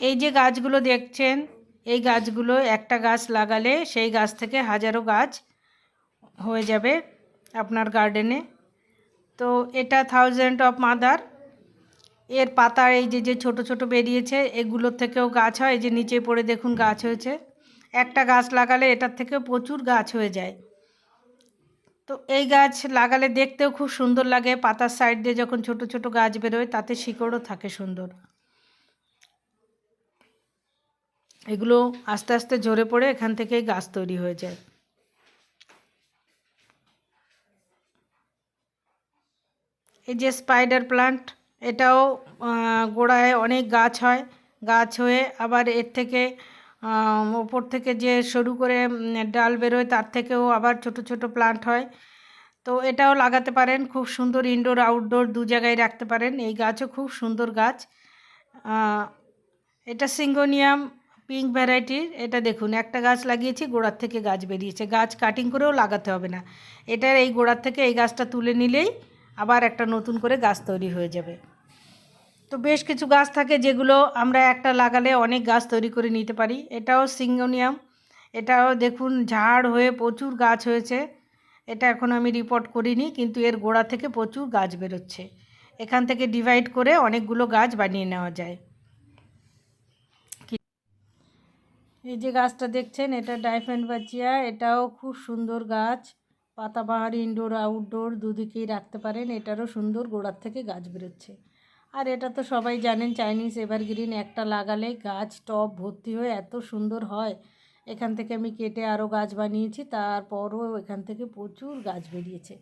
এই যে গাছগুলো দেখছেন, এই গাছগুলো একটা গাছ লাগালে সেই গাছ থেকে হাজারো গাছ হয়ে যাবে আপনার গার্ডেনে তো এটা থাউজেন্ড অফ মাদার এর পাতা এই যে যে ছোট ছোট বেরিয়েছে, এগুলোর থেকেও গাছ হয়, এই যে নিচে পড়ে দেখুন গাছ হয়েছে। একটা গাছ লাগালে এটার থেকে প্রচুর গাছ হয়ে যায়। তো এই গাছ লাগালে দেখতেও খুব সুন্দর লাগে, পাতার সাইড দিয়ে যখন ছোট ছোট গাছ বেরোয়, তাতে শিকড়ও থাকে সুন্দর। এগুলো আস্তে আস্তে ঝরে পড়ে এখান থেকেই গাছ তৈরি হয়ে যায়। এই যে স্পাইডার প্লান্ট এটাও গোড়ায় অনেক গাছ হয়। গাছ হয়ে আবার এর থেকে ওপর থেকে যে সরু করে ডাল বেরোয় তার থেকেও আবার ছোট ছোট প্লান্ট হয়। তো এটাও লাগাতে পারেন, খুব সুন্দর ইনডোর আউটডোর দু জায়গায় রাখতে পারেন। এই গাছও খুব সুন্দর গাছ। এটা সিঙ্গোনিয়াম পিঙ্ক ভ্যারাইটির এটা দেখুন, একটা গাছ লাগিয়েছি, গোড়ার থেকে গাছ বেরিয়েছে। গাছ কাটিং করেও লাগাতে হবে না। এটার এই গোড়ার থেকে এই গাছটা তুলে নিলেই আবার একটা নতুন করে গাছ তৈরি হয়ে যাবে। তো বেশ কিছু গাছ থাকে যেগুলো আমরা একটা লাগালে অনেক গাছ তৈরি করে নিতে পারি। এটাও সিঙ্গোনিয়াম। এটাও দেখুন, ঝাড় হয়ে প্রচুর গাছ হয়েছে। এটা এখন আমি রিপোর্ট করিনি, কিন্তু এর গোড়া থেকে প্রচুর গাছ বেরোচ্ছে। এখান থেকে ডিভাইড করে অনেকগুলো গাছ বানিয়ে নেওয়া যায়। এই যে গাছটা দেখছেন, এটা ডাইফেন বাচিয়া এটাও খুব সুন্দর গাছ। পাতাবাহার ইনডোর আউটডোর দুদিকেই রাখতে পারেন, এটারও সুন্দর গোড়ার থেকে গাছ বেরোচ্ছে। আর এটা তো সবাই জানেন চাইনিজ এভারগ্রিন একটা লাগালে গাছ টব ভর্তি হয়ে এত সুন্দর হয়। এখান থেকে আমি কেটে আরও গাছ বানিয়েছি, তারপরও এখান থেকে প্রচুর গাছ বেরিয়েছে।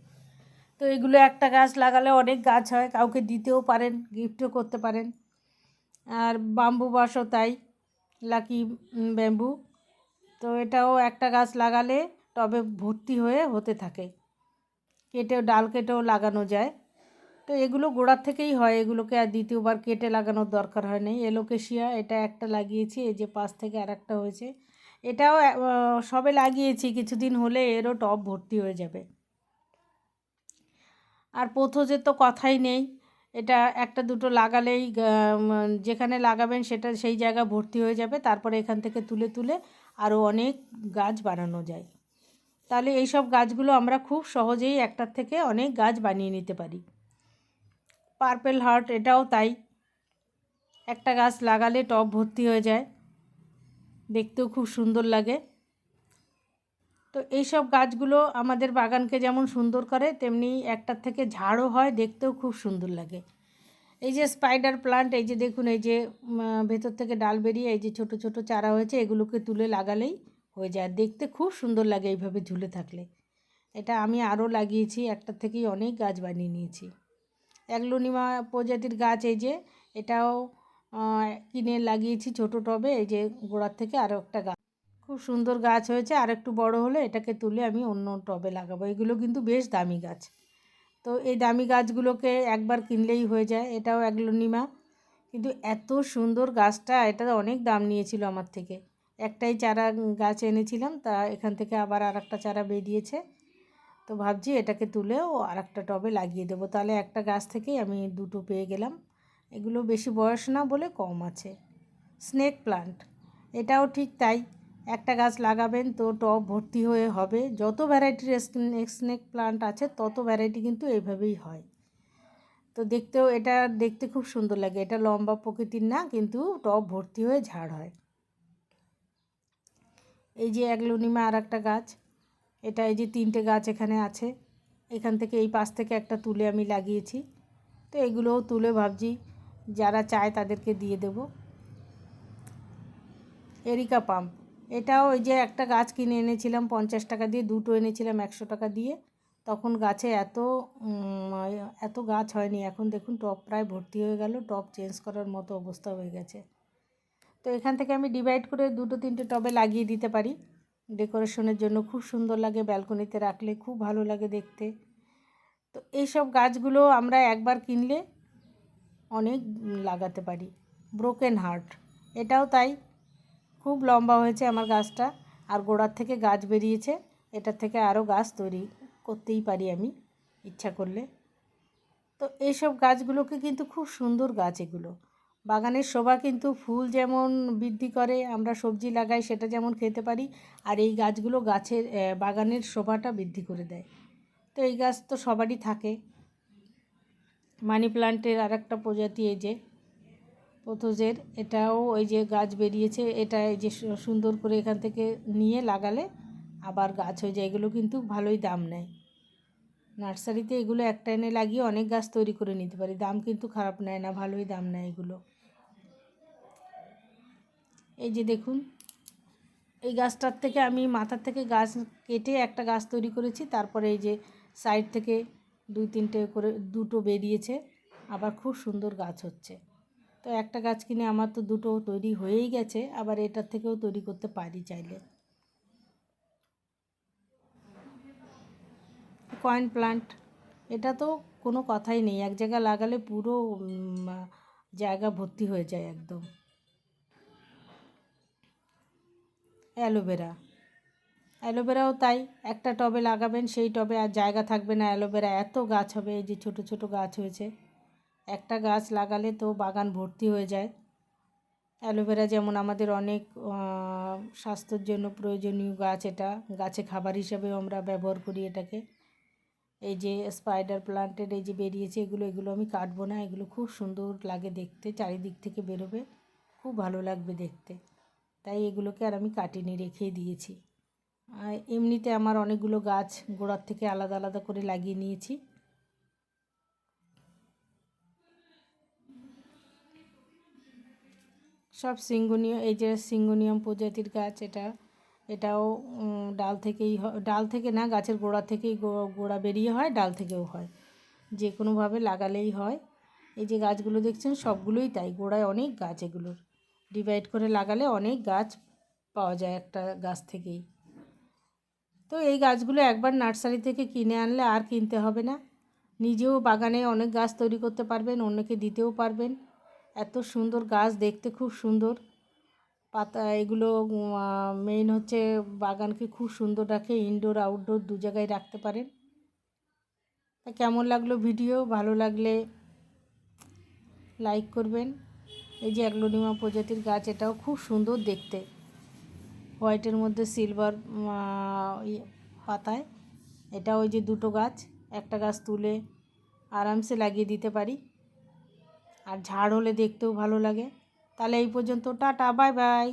তো এগুলো একটা গাছ লাগালে অনেক গাছ হয়, কাউকে দিতেও পারেন গিফটও করতে পারেন। আর বাম্বু বাসও তাই। Lucky bamboo. তো এটাও একটা গাছ লাগালে টবে ভর্তি হয়ে হতে থাকে। কেটেও, ডাল কেটেও লাগানো যায়। তো এগুলো গোড়ার থেকেই হয়। এগুলোকে আর দ্বিতীয়বার কেটে লাগানোর দরকার হয় নাই। এলোকেশিয়া, এটা একটা লাগিয়েছি। এই যে পাশ থেকে আর একটা হয়েছে। এটাও সবে লাগিয়েছি। কিছুদিন হলে এরও টব ভর্তি হয়ে যাবে। আর পোথোজের তো কথাই নেই। এটা একটা দুটো লাগালেই যেখানে লাগাবেন সেটা সেই জায়গা ভর্তি হয়ে যাবে, তারপরে এখান থেকে তুলে তুলে আরও অনেক গাছ বানানো যায়। তাহলে এইসব গাছগুলো আমরা খুব সহজেই একটার থেকে অনেক গাছ বানিয়ে নিতে পারি। পার্পেল হার্ট এটাও তাই। একটা গাছ লাগালে টব ভর্তি হয়ে যায়। দেখতেও খুব সুন্দর লাগে। তো এইসব গাছগুলো আমাদের বাগানকে যেমন সুন্দর করে, তেমনি একটার থেকে ঝাড়ও হয়, দেখতেও খুব সুন্দর লাগে। এই যে স্পাইডার প্লান্ট এই যে দেখুন, এই যে ভেতর থেকে ডাল বেরিয়ে এই যে ছোট ছোট চারা হয়েছে, এগুলোকে তুলে লাগালেই হয়ে যায়। দেখতে খুব সুন্দর লাগে এইভাবে ঝুলে থাকলে। এটা আমি আরও লাগিয়েছি, একটার থেকেই অনেক গাছ বানিয়ে নিয়েছি। অ্যাগলোনিমা প্রজাতির গাছ এই যে, এটাও কিনে লাগিয়েছি ছোট টবে, এই যে গোড়ার থেকে আরও একটা গাছ। খুব সুন্দর গাছ হয়েছে, আর একটু বড় হলে এটাকে তুলে আমি অন্য টবে লাগাবো। এগুলো কিন্তু বেশ দামি গাছ। তো এই দামি গাছগুলোকে একবার কিনলেই হয়ে যায়, এটাও এক অ্যাগলোনিমা। কিন্তু এত সুন্দর গাছটা, এটা অনেক দাম নিয়েছিল আমার থেকে। একটাই চারা গাছ এনেছিলাম, তা এখান থেকে আবার আর একটা চারা বেরিয়েছে। তো ভাবছি এটাকে তুলেও আর একটা টবে লাগিয়ে দেবো। তাহলে একটা গাছ থেকেই আমি দুটো পেয়ে গেলাম। এগুলো বেশি বয়স না বলে কম আছে। স্নেক প্লান্ট, এটাও ঠিক তাই। একটা গাছ লাগাবেন তো টব ভর্তি হয়ে হবে। যত ভ্যারাইটির স্নেক প্লান্ট আছে, তত ভ্যারাইটি কিন্তু এইভাবেই হয়। তো দেখতেও এটা দেখতে খুব সুন্দর লাগে। এটা লম্বা প্রকৃতির না, কিন্তু টব ভর্তি হয়ে ঝাড় হয়। এই যে অ্যাগলোনিমা আর একটা গাছ। এটা এই যে তিনটে গাছ এখানে আছে। এখান থেকে এই পাশ থেকে একটা তুলে আমি লাগিয়েছি। তো এগুলোও তুলে ভাবছি, যারা চায় তাদেরকে দিয়ে দেব। Areca pump. এটাও ওই যে একটা গাছ কিনে এনেছিলাম, পঞ্চাশ টাকা দিয়ে, দুটো এনেছিলাম একশো টাকা দিয়ে। তখন গাছে এত এত গাছ হয়নি, এখন দেখুন টপ প্রায় ভর্তি হয়ে গেল, টপ চেঞ্জ করার মতো অবস্থা হয়ে গেছে। তো এখান থেকে আমি ডিভাইড করে দুটো তিনটে টবে লাগিয়ে দিতে পারি। ডেকোরেশনের জন্য খুব সুন্দর লাগে, ব্যালকনিতে রাখলে খুব ভালো লাগে দেখতে। তো এইসব গাছগুলো আমরা একবার কিনলে অনেক লাগাতে পারি। ব্রোকেন হার্ট, এটাও তাই। খুব লম্বা হয়েছে আমার গাছটা আর গোড়ার থেকে গাছ বেরিয়েছে। এটার থেকে আরও গাছ তৈরি করতেই পারি আমি ইচ্ছা করলে। তো এইসব গাছগুলোকে কিন্তু খুব সুন্দর গাছ এগুলো। বাগানের শোভা কিন্তু ফুল যেমন বৃদ্ধি করে, আমরা সবজি লাগাই সেটা যেমন খেতে পারি, আর এই গাছগুলো গাছের বাগানের শোভাটা বৃদ্ধি করে দেয়। তো এই গাছ তো সবারই থাকে। মানি প্লান্টের আর একটা প্রজাতি এই যে পোথোজের এটাও ওই যে গাছ বেরিয়েছে, এটা এই যে সুন্দর করে এখান থেকে নিয়ে লাগালে আবার গাছ হয়ে যায়। এগুলো কিন্তু ভালোই দাম নেয়। নার্সারিতে এগুলো একটা এনে লাগিয়ে অনেক গাছ তৈরি করে নিতে পারি। দাম কিন্তু খারাপ নেয় না, ভালোই দাম নেয় এগুলো। এই যে দেখুন, এই গাছটার থেকে আমি মাথার থেকে গাছ কেটে একটা গাছ তৈরি করেছি। তারপরে এই যে সাইড থেকে দুই তিনটে করে দুটো বেরিয়েছে। আবার খুব সুন্দর গাছ হচ্ছে। তো একটা গাছ কিনে আমার তো দুটো তৈরি হয়েই গেছে, আবার এটার থেকেও তৈরি করতে পারি চাইলে। কয়েন প্লান্ট এটা তো কোনো কথাই নেই, এক জায়গা লাগালে পুরো জায়গা ভর্তি হয়ে যায় একদম। অ্যালোভেরা, অ্যালোভেরাও তাই, একটা টবে লাগাবেন, সেই টবে আর জায়গা থাকবে না, অ্যালোভেরা এত গাছ হবে, এই যে ছোট ছোট গাছ হয়েছে। একটা গাছ লাগালে তো বাগান ভর্তি হয়ে যায়। অ্যালোভেরা যেমন আমাদের অনেক স্বাস্থ্যের জন্য প্রয়োজনীয় গাছ এটা। গাছে খাবার হিসাবেও আমরা ব্যবহার করি এটাকে। এই যে স্পাইডার প্লান্টের এই যে বেরিয়েছে, এগুলো এগুলো আমি কাটবো না। এগুলো খুব সুন্দর লাগে দেখতে, চারিদিক থেকে বেরোবে। খুব ভালো লাগবে দেখতে। তাই এগুলোকে আর আমি কাটিনি, রেখেই দিয়েছি। এমনিতে আমার অনেকগুলো গাছ গোড়ার থেকে আলাদা আলাদা করে লাগিয়ে নিয়েছি। সব সিঙ্গোনিয়াম এই যে সিঙ্গোনিয়াম প্রজাতির গাছ, এটা, এটাও ডাল থেকেই ডাল থেকে না, গাছের গোড়া থেকেই গোড়া বেরিয়ে হয়, ডাল থেকেও হয়। যে কোনোভাবে লাগালেই হয়। এই যে গাছগুলো দেখছেন, সবগুলোই তাই, গোড়ায় অনেক গাছ এগুলোর। ডিভাইড করে লাগালে অনেক গাছ পাওয়া যায় একটা গাছ থেকেই। তো এই গাছগুলো একবার নার্সারি থেকে কিনে আনলে আর কিনতে হবে না। নিজেও বাগানে অনেক গাছ তৈরি করতে পারবেন, অন্যকে দিতেও পারবেন। এত সুন্দর গাছ দেখতে খুব সুন্দর। পাতা এগুলো মেইন হচ্ছে বাগানকে খুব সুন্দর রাখে ইনডোর আউটডোর দু জায়গায় রাখতে পারেন। তা কেমন লাগল ভিডিও ভালো লাগলে লাইক করবেন। এই যে অ্যাগ্লোনিমা প্রজাতির গাছ, এটাও খুব সুন্দর দেখতে। হোয়াইটের মধ্যে সিলভার পাতায়। এটা ওই যে দুটো গাছ, একটা গাছ তুলে আরামসে লাগিয়ে দিতে পারি। আর ঝাড় হলে দেখতেও ভালো লাগে। তাহলে এই পর্যন্ত টাটা বাই বাই।